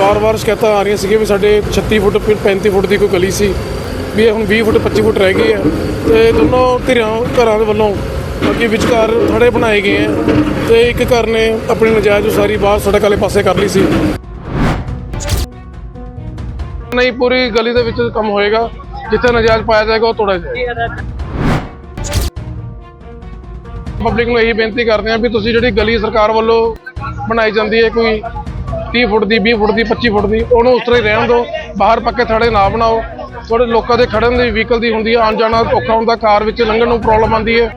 ਵਾਰ-ਵਾਰ ਸ਼ਿਕਾਇਤਾਂ ਆ ਰਹੀਆਂ ਸੀਗੀਆਂ ਵੀ ਸਾਡੇ 36 ਫੁੱਟ, ਫਿਰ 35 ਫੁੱਟ ਦੀ ਕੋਈ ਗਲੀ ਸੀ, ਵੀ ਇਹ ਹੁਣ 20 ਫੁੱਟ 25 ਫੁੱਟ ਰਹਿ ਗਈ ਹੈ। ਤੇ ਦੋਨੋਂ ਧਿਰਾਂ, ਘਰਾਂ ਦੇ ਵੱਲੋਂ ਅੱਗੇ ਵਿਚਕਾਰ ਥੜੇ ਬਣਾਏ ਗਏ ਹੈ। ਤੇ ਇੱਕ ਘਰ ਨੇ ਆਪਣੀ ਨਜਾਇਜ਼ ਉਸਾਰੀ ਬਾਹਰ ਸੜਕ ਵਾਲੇ ਪਾਸੇ ਕਰ ਲਈ ਸੀ। ਨਹੀਂ, ਪੂਰੀ ਗਲੀ ਦੇ ਵਿੱਚ ਕੰਮ ਹੋਏਗਾ। ਜਿੱਥੇ ਨਜਾਇਜ਼ ਪਾਇਆ ਜਾਏਗਾ, ਉਹ ਤੋੜਿਆ ਜਾਏਗਾ। ਪਬਲਿਕ ਨੂੰ ਇਹੀ ਬੇਨਤੀ ਕਰਦੇ ਹਾਂ ਵੀ ਤੁਸੀਂ ਜਿਹੜੀ ਗਲੀ ਸਰਕਾਰ ਵੱਲੋਂ ਬਣਾਈ ਜਾਂਦੀ ਹੈ ਕੋਈ 30 ਫੁੱਟ ਦੀ 20 ਫੁੱਟ ਦੀ 25 ਫੁੱਟ ਦੀ ਉਹਨੂੰ ਉਸ ਤਰ੍ਹਾਂ ਹੀ ਰਹਿਣ ਦਿਓ ਬਾਹਰ ਪੱਕੇ ਥੜੇ ਨਾ ਬਣਾਓ। ਥੋੜੇ ਲੋਕਾਂ ਦੇ ਖੜਨ ਦੀ ਵਹੀਕਲ ਦੀ ਹੁੰਦੀ ਹੈ ਆਉਣ ਜਾਣਾ ਔਖਾ ਹੁੰਦਾ ਕਾਰ ਵਿੱਚ ਲੰਘਣ ਨੂੰ ਪ੍ਰੋਬਲਮ ਆਉਂਦੀ ਹੈ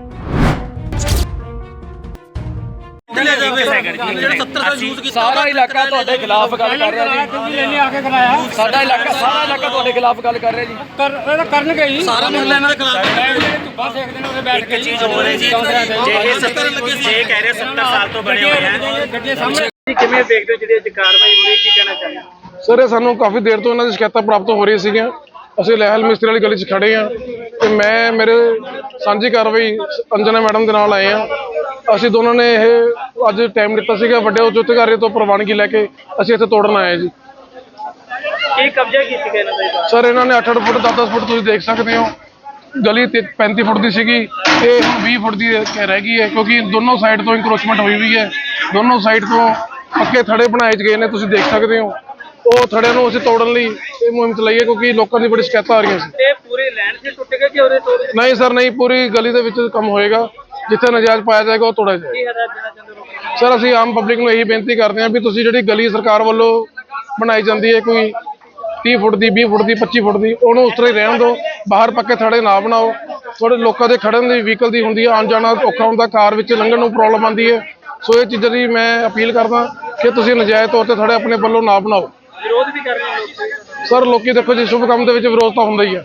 ਸਾਰਾ ਇਲਾਕਾ ਤੁਹਾਡੇ ਖਿਲਾਫ ਗੱਲ ਕਰ ਰਿਹਾ ਜੀ। ਲੈਣੇ ਆ ਕੇ ਕਰਾਇਆ ਸਾਡਾ ਇਲਾਕਾ ਸਾਰਾ ਇਲਾਕਾ ਤੁਹਾਡੇ ਖਿਲਾਫ ਗੱਲ ਕਰ ਰਿਹਾ ਜੀ। ਕਰ ਇਹ ਤਾਂ ਕਰਨਗੇ ਹੀ ਸਾਰਾ ਮੁਹੱਲਾ ਇਹਨਾਂ ਦੇ ਖਿਲਾਫ ਧੁੱਪਾ ਸੇਕਦੇ ਨੇ ਉਹਦੇ ਬੈਠ ਕੇ ਚੀਜ਼ ਹੋ ਰਹੀ ਜੀ ਜੇ ਇਹ 70 ਜੇ ਕਹਿ ਰਹੇ 70 ਸਾਲ ਤੋਂ ਬਣੇ ਹੋਏ ਆ। ਗੱਡੀਆਂ ਸਾਹਮਣੇ ਕਿਵੇਂ ਦੇਖਦੇ ਹੋ ਜਿਹੜੀ ਅੱਜ ਕਾਰਵਾਈ ਹੋ ਰਹੀ ਕੀ ਕਹਿਣਾ ਚਾਹੁੰਦੇ ਹੋ? ਸਰ ਇਹ ਸਾਨੂੰ ਕਾਫੀ ਦੇਰ ਤੋਂ ਇਹਨਾਂ ਦੀ ਸ਼ਿਕਾਇਤਾਂ ਪ੍ਰਾਪਤ ਹੋ ਰਹੀਆਂ ਸੀਗੀਆਂ। ਅਸੀਂ ਲਹਿਲ ਮਿਸਤਰੀ ਵਾਲੀ ਗਲੀ 'ਚ ਖੜੇ ਆ ਤੇ ਮੈਂ ਮੇਰੇ ਸਾਂਝੀ ਕਾਰਵਾਈ ਅੰਜਨਾ ਮੈਡਮ ਦੇ ਨਾਲ ਆਏ ਆ ਅਸੀਂ ਦੋਨਾਂ ਨੇ ਇਹ ਅੱਜ ਟਾਈਮ ਦਿੱਤਾ ਸੀਗਾ ਵੱਡੇ ਉੱਚ ਅਧਿਕਾਰੀ ਤੋਂ ਪ੍ਰਵਾਨਗੀ ਲੈ ਕੇ ਅਸੀਂ ਇੱਥੇ ਤੋੜਨ ਆਏ ਜੀ। ਕੀ ਕਬਜ਼ਾ ਕੀਤੀ ਇਹਨਾਂ ਦਾ ਸਰ ਇਹਨਾਂ ਨੇ 8-8 ਫੁੱਟ 10-10 ਫੁੱਟ ਤੁਸੀਂ ਦੇਖ ਸਕਦੇ ਹੋ। ਗਲੀ ਤੇ 35 ਫੁੱਟ ਦੀ ਸੀਗੀ ਤੇ ਹੁਣ 20 ਫੁੱਟ ਦੀ ਰਹਿ ਗਈ ਹੈ ਕਿਉਂਕਿ ਦੋਨੋਂ ਸਾਈਡ ਤੋਂ ਇਨਕਰੋਚਮੈਂਟ ਹੋਈ ਹੋਈ ਹੈ। ਦੋਨੋਂ ਸਾਈਡ ਤੋਂ ਪੱਕੇ ਥੜੇ ਬਣਾਏ ਗਏ ਨੇ ਤੁਸੀਂ ਦੇਖ ਸਕਦੇ ਹੋ। ਉਹ ਥੜਿਆਂ ਨੂੰ ਅਸੀਂ ਤੋੜਨ ਲਈ ਇਹ ਮੁਹਿੰਮ ਚਲਾਈ ਹੈ ਕਿਉਂਕਿ ਲੋਕਾਂ ਦੀ ਬੜੀ ਸ਼ਿਕਾਇਤਾਂ ਆ ਰਹੀਆਂ ਸੀ। ਤੇ ਪੂਰੀ ਲਾਈਨ ਸੇ ਟੁੱਟ ਗਏ ਕਿ ਉਹਦੇ ਤੋੜ ਨਹੀਂ ਸਰ ਨਹੀਂ ਪੂਰੀ ਗਲੀ ਦੇ ਵਿੱਚ ਕੰਮ ਹੋਏਗਾ। ਜਿੱਥੇ ਨਜਾਇਜ਼ ਪਾਇਆ ਜਾਏਗਾ ਉਹ ਤੋੜਿਆ ਜਾਏਗਾ। ਸਰ ਅਸੀਂ ਆਮ ਪਬਲਿਕ ਨੂੰ ਇਹੀ ਬੇਨਤੀ ਕਰਦੇ ਹਾਂ ਵੀ ਤੁਸੀਂ ਜਿਹੜੀ ਗਲੀ ਸਰਕਾਰ ਵੱਲੋਂ ਬਣਾਈ ਜਾਂਦੀ ਹੈ ਕੋਈ 30 ਫੁੱਟ ਦੀ 20 ਫੁੱਟ ਦੀ 25 ਫੁੱਟ ਦੀ ਉਹਨੂੰ ਉਸ ਤਰ੍ਹਾਂ ਹੀ ਰਹਿਣ ਦਿਓ। ਬਾਹਰ ਪੱਕੇ ਥੜੇ ਨਾ ਬਣਾਓ। ਥੋੜੇ ਲੋਕਾਂ ਦੇ ਖੜਨ ਦੀ ਵਹੀਕਲ ਦੀ ਹੁੰਦੀ ਹੈ ਆਉਣ ਜਾਣਾ ਔਖਾ ਹੁੰਦਾ ਕਾਰ ਵਿੱਚ ਲੰਘਣ ਨੂੰ ਪ੍ਰੋਬਲਮ ਆਉਂਦੀ ਹੈ। ਸੋ ਇਹ ਚੀਜ਼ਾਂ ਦੀ ਮੈਂ ਅਪੀਲ ਕਰਦਾ ਕਿ ਤੁਸੀਂ ਨਜਾਇਜ਼ ਤੌਰ ਤੇ ਥੜੇ ਆਪਣੇ ਵੱਲੋਂ ਨਾ ਬਣਾਓ। ਵਿਰੋਧ ਵੀ ਕਰ ਰਹੇ ਲੋਕ। ਸਰ ਲੋਕੀ ਦੇਖੋ ਜੀ ਸ਼ੁਭ ਕੰਮ ਦੇ ਵਿੱਚ ਵਿਰੋਧ ਤਾਂ ਹੁੰਦਾ ਹੀ ਹੈ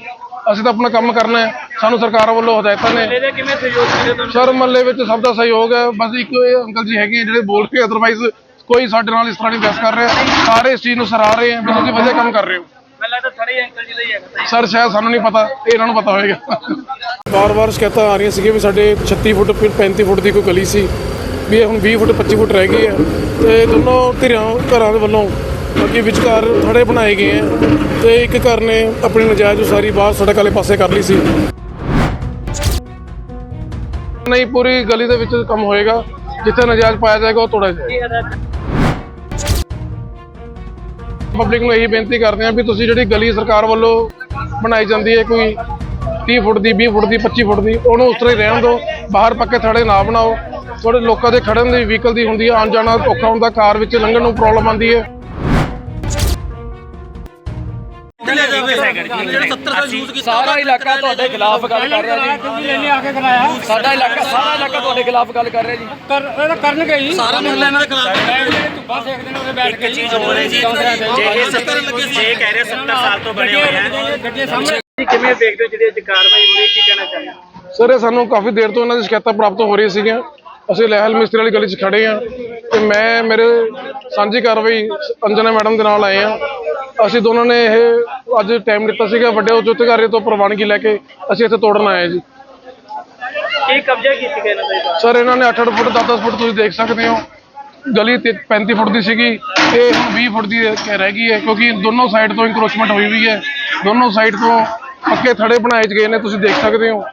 ਅਸੀਂ ਤਾਂ ਆਪਣਾ ਕੰਮ ਕਰਨਾ ਹੈ। ਸਾਨੂੰ ਸਰਕਾਰ ਵੱਲੋਂ ਹਦਾਇਤਾਂ ਨੇ। ਇਹਦੇ ਕਿਵੇਂ ਸਹਿਯੋਗ ਮਿਲੇ ਤੁਹਾਨੂੰ? ਸਰ ਮਹੱਲੇ ਵਿੱਚ ਸਭ ਦਾ ਸਹਿਯੋਗ ਹੈ। ਬਸ ਇੱਕ ਇਹ ਅੰਕਲ ਜੀ ਹੈਗੇ ਆ ਜਿਹੜੇ ਬੋਲ ਕੇ ਅਦਰਵਾਈਜ਼ ਕੋਈ ਸਾਡੇ ਨਾਲ ਇਸ ਤਰ੍ਹਾਂ ਨਹੀਂ ਬਹਿਸ ਕਰ ਰਿਹਾ। ਸਾਰੇ ਇਸ ਚੀਜ਼ ਨੂੰ ਸਰਾਹ ਰਹੇ ਆ। ਵੀ ਤੁਸੀਂ ਵਧੀਆ ਕੰਮ ਕਰ ਰਹੇ ਹੋ। ਮੈਨੂੰ ਲੱਗਦਾ ਸਾਰੇ ਅੰਕਲ ਜੀ ਦਾ ਹੀ ਹੈਗਾ। ਸਰ ਸ਼ਾਇਦ ਸਾਨੂੰ ਨਹੀਂ ਪਤਾ। ਇਹ ਇਹਨਾਂ ਨੂੰ ਪਤਾ ਹੋਵੇਗਾ ਵਾਰ-ਵਾਰ ਸ਼ਿਕਾਇਤਾਂ ਆ ਰਹੀਆਂ ਸੀਗੀਆਂ ਵੀ ਸਾਡੇ 36 ਫੁੱਟ ਫਿਰ 35 ਫੁੱਟ ਦੀ ਕੋਈ ਗਲੀ ਸੀ। ਵੀ ਇਹ ਹੁਣ 20 ਫੁੱਟ 25 ਫੁੱਟ ਰਹਿ ਗਈ ਹੈ ਤੇ ਦੋਨੋਂ ਧਿਰਾਂ ਘਰਾਂ ਦੇ ਵੱਲੋਂ ਅੱਗੇ ਵਿਚਕਾਰ ਥੜੇ ਬਣਾਏ ਗਏ ਆ। ਤੇ ਇੱਕ ਘਰ ਨੇ ਆਪਣੀ ਨਜਾਇਜ਼ ਉਸਾਰੀ ਬਾਹਰ ਸੜਕ ਵਾਲੇ ਪਾਸੇ ਕਰ ਲਈ ਸੀ। ਨਹੀਂ, ਪੂਰੀ ਗਲੀ ਦੇ ਵਿੱਚ ਕੰਮ ਹੋਏਗਾ। ਜਿੱਥੇ ਨਜਾਇਜ਼ ਪਾਇਆ ਜਾਏਗਾ, ਉਹ ਤੋੜਿਆ ਜਾਏਗਾ। ਪਬਲਿਕ ਨੂੰ ਇਹੀ ਬੇਨਤੀ ਕਰਦੇ ਹਾਂ ਵੀ ਤੁਸੀਂ ਜਿਹੜੀ ਗਲੀ ਸਰਕਾਰ ਵੱਲੋਂ ਬਣਾਈ ਜਾਂਦੀ ਹੈ, ਕੋਈ 30 ਫੁੱਟ ਦੀ 20 ਫੁੱਟ ਦੀ 25 ਫੁੱਟ ਦੀ, ਉਹਨੂੰ ਉਸ ਤਰ੍ਹਾਂ ਹੀ ਰਹਿਣ ਦਿਓ। ਬਾਹਰ ਪੱਕੇ ਥੜੇ ਨਾ ਬਣਾਓ। ਥੋੜੇ ਲੋਕਾਂ ਦੇ ਖੜਨ ਦੀ ਵਹੀਕਲ ਦੀ ਹੁੰਦੀ ਹੈ ਆਉਣ ਜਾਣਾ ਔਖਾ ਹੁੰਦਾ ਕਾਰ ਵਿੱਚ ਲੰਘਣ ਨੂੰ ਪ੍ਰੋਬਲਮ ਆਉਂਦੀ ਹੈ ਜਿਹੜਾ 70 ਸਾਲ ਯੂਜ਼ ਕੀਤਾ ਸਾਰਾ ਇਲਾਕਾ ਤੁਹਾਡੇ ਖਿਲਾਫ ਗੱਲ ਕਰ ਰਿਹਾ ਜੀ ਲੈਣੇ ਆ ਕੇ ਕਰਾਇਆ ਸਾਡਾ ਇਲਾਕਾ ਸਾਰਾ ਇਲਾਕਾ ਤੁਹਾਡੇ ਖਿਲਾਫ ਗੱਲ ਕਰ ਰਿਹਾ ਜੀ ਕਰ ਇਹ ਤਾਂ ਕਰਨਗੇ ਹੀ ਸਾਰਾ ਮੁਹੱਲਾ ਇਹਨਾਂ ਦੇ ਖਿਲਾਫ ਧੁੱਪਾ ਸੇਕਦੇ ਨੇ ਉਹਦੇ ਬੈਠ ਕੇ ਚੀਜ਼ ਹੋ ਰਹੀ ਜੀ ਜੇ ਇਹ 70 ਜੇ ਕਹਿ ਰਹੇ 70 ਸਾਲ ਤੋਂ ਬਣੇ ਹੋਏ ਆ ਗੱਡੀਆਂ ਸਾਹਮਣੇ ਕਿਵੇਂ ਦੇਖਦੇ ਹੋ ਜਿਹੜੀ ਅੱਜ ਕਾਰਵਾਈ ਹੋ ਰਹੀ ਕੀ ਕਹਿਣਾ ਚਾਹੁੰਦੇ ਹੋ? ਸਰ ਇਹ ਸਾਨੂੰ ਕਾਫੀ ਦੇਰ ਤੋਂ ਇਹਨਾਂ ਦੀ ਸ਼ਿਕਾਇਤਾਂ ਪ੍ਰਾਪਤ ਹੋ ਰਹੀਆਂ ਸੀਗੀਆਂ ਅਸੀਂ ਲਹਿਲ ਮਿਸਤਰੀ ਵਾਲੀ ਗਲੀ 'ਚ ਖੜੇ ਆ ਤੇ ਮੈਂ ਮੇਰੇ ਸਾਂਝੀ ਕਾਰਵਾਈ ਅੰਜਨਾ ਮੈਡਮ ਦੇ ਨਾਲ ਆਏ ਆ ਅਸੀਂ ਦੋਨਾਂ ਨੇ ਇਹ ਅੱਜ ਟਾਈਮ ਦਿੱਤਾ ਸੀਗਾ ਵੱਡੇ ਉੱਚ ਅਧਿਕਾਰੀ ਤੋਂ ਪ੍ਰਵਾਨਗੀ ਲੈ ਕੇ ਅਸੀਂ ਇੱਥੇ ਤੋੜਨ ਆਏ ਜੀ। ਕੀ ਕਬਜ਼ਾ ਕੀਤੀ ਗਈ ਇਹਨਾਂ ਦਾ ਸਰ ਇਹਨਾਂ ਨੇ 8-8 ਫੁੱਟ 10-10 ਫੁੱਟ ਤੁਸੀਂ ਦੇਖ ਸਕਦੇ ਹੋ। ਗਲੀ ਤੇ 35 ਫੁੱਟ ਦੀ ਸੀਗੀ ਤੇ ਹੁਣ 20 ਫੁੱਟ ਦੀ ਰਹਿ ਗਈ ਹੈ ਕਿਉਂਕਿ ਦੋਨੋਂ ਸਾਈਡ ਤੋਂ ਇਨਕਰੋਚਮੈਂਟ ਹੋਈ ਹੋਈ ਹੈ। ਦੋਨੋਂ ਸਾਈਡ ਤੋਂ ਪੱਕੇ ਥੜੇ ਬਣਾਏ ਗਏ ਨੇ ਤੁਸੀਂ ਦੇਖ ਸਕਦੇ ਹੋ।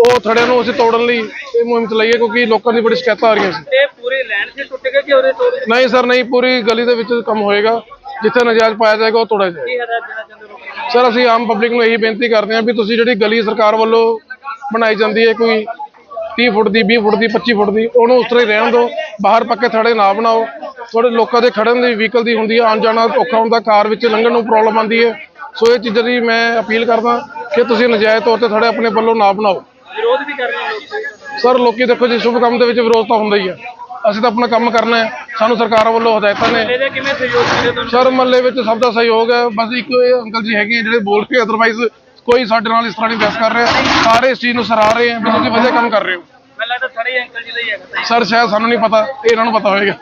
ਉਹ ਥੜਿਆਂ ਨੂੰ ਅਸੀਂ ਤੋੜਨ ਲਈ ਇਹ ਮੁਹਿੰਮ ਚਲਾਈ ਹੈ ਕਿਉਂਕਿ ਲੋਕਾਂ ਦੀ ਬੜੀ ਸ਼ਿਕਾਇਤਾਂ ਆ ਰਹੀਆਂ ਸੀ। ਤੇ ਪੂਰੀ ਲਾਈਨ ਸੇ ਟੁੱਟ ਗਏ ਕਿ ਉਹਦੇ ਤੋੜ ਨਹੀਂ ਸਰ ਨਹੀਂ ਪੂਰੀ ਗਲੀ ਦੇ ਵਿੱਚ ਕੰਮ ਹੋਏਗਾ। ਜਿੱਥੇ ਨਜਾਇਜ਼ ਪਾਇਆ ਜਾਏਗਾ ਉਹ ਤੋੜਿਆ ਜਾਏਗਾ। ਕੀ ਹਦਾਇਤ ਦੇਣਾ ਚਾਹੁੰਦੇ ਹੋ ਸਰ ਅਸੀਂ ਆਮ ਪਬਲਿਕ ਨੂੰ ਇਹੀ ਬੇਨਤੀ ਕਰਦੇ ਹਾਂ ਵੀ ਤੁਸੀਂ ਜਿਹੜੀ ਗਲੀ ਸਰਕਾਰ ਵੱਲੋਂ ਬਣਾਈ ਜਾਂਦੀ ਹੈ ਕੋਈ 30 ਫੁੱਟ ਦੀ 20 ਫੁੱਟ ਦੀ 25 ਫੁੱਟ ਦੀ ਉਹਨੂੰ ਉਸ ਤਰ੍ਹਾਂ ਹੀ ਰਹਿਣ ਦਿਓ। ਬਾਹਰ ਪੱਕੇ ਥੜੇ ਨਾ ਬਣਾਓ। ਥੋੜੇ ਲੋਕਾਂ ਦੇ ਖੜਨ ਦੀ ਵਹੀਕਲ ਦੀ ਹੁੰਦੀ ਹੈ ਆਉਣ ਜਾਣਾ ਔਖਾ ਹੁੰਦਾ ਕਾਰ ਵਿੱਚ ਲੰਘਣ ਨੂੰ ਪ੍ਰੋਬਲਮ ਆਉਂਦੀ ਹੈ। ਸੋ ਇਹ ਚੀਜ਼ਾਂ ਦੀ ਮੈਂ ਅਪੀਲ ਕਰਦਾ ਕਿ ਤੁਸੀਂ ਨਜਾਇਜ਼ ਤੌਰ ਤੇ ਥੜੇ ਆਪਣੇ ਵੱਲੋਂ ਨਾ ਬਣਾਓ। ਵਿਰੋਧ ਵੀ ਕਰ ਰਹੇ ਸਰ ਲੋਕੀ ਦੇਖੋ ਜੀ ਸ਼ੁਭ ਕੰਮ ਦੇ ਵਿੱਚ ਵਿਰੋਧ ਤਾਂ ਹੁੰਦਾ ਹੀ ਹੈ ਅਸੀਂ ਤਾਂ ਆਪਣਾ ਕੰਮ ਕਰਨਾ ਹੈ। ਸਾਨੂੰ ਸਰਕਾਰ ਵੱਲੋਂ ਹਦਾਇਤਾਂ ਨੇ। ਇਹਦੇ ਕਿਵੇਂ ਸਹਿਯੋਗ ਮਿਲੇ ਤੁਹਾਨੂੰ? ਸਰ ਮਹੱਲੇ ਵਿੱਚ ਸਭ ਦਾ ਸਹਿਯੋਗ ਹੈ। ਬਸ ਇੱਕ ਇਹ ਅੰਕਲ ਜੀ ਹੈਗੇ ਆ ਜਿਹੜੇ ਬੋਲ ਕੇ ਅਦਰਵਾਈਜ਼ ਕੋਈ ਸਾਡੇ ਨਾਲ ਇਸ ਤਰ੍ਹਾਂ ਨਹੀਂ ਬਹਿਸ ਕਰ ਰਿਹਾ। ਸਾਰੇ ਇਸ ਚੀਜ਼ ਨੂੰ ਸਰਾਹ ਰਹੇ ਆ ਵੀ ਤੁਸੀਂ ਵਧੀਆ ਕੰਮ ਕਰ ਰਹੇ ਹੋ। ਮੈਨੂੰ ਲੱਗਦਾ ਸਾਰੇ ਅੰਕਲ ਜੀ ਦਾ ਹੀ ਹੈਗਾ। ਸਰ ਸ਼ਾਇਦ ਸਾਨੂੰ ਨਹੀਂ ਪਤਾ। ਇਹ ਇਹਨਾਂ ਨੂੰ ਪਤਾ ਹੋਵੇਗਾ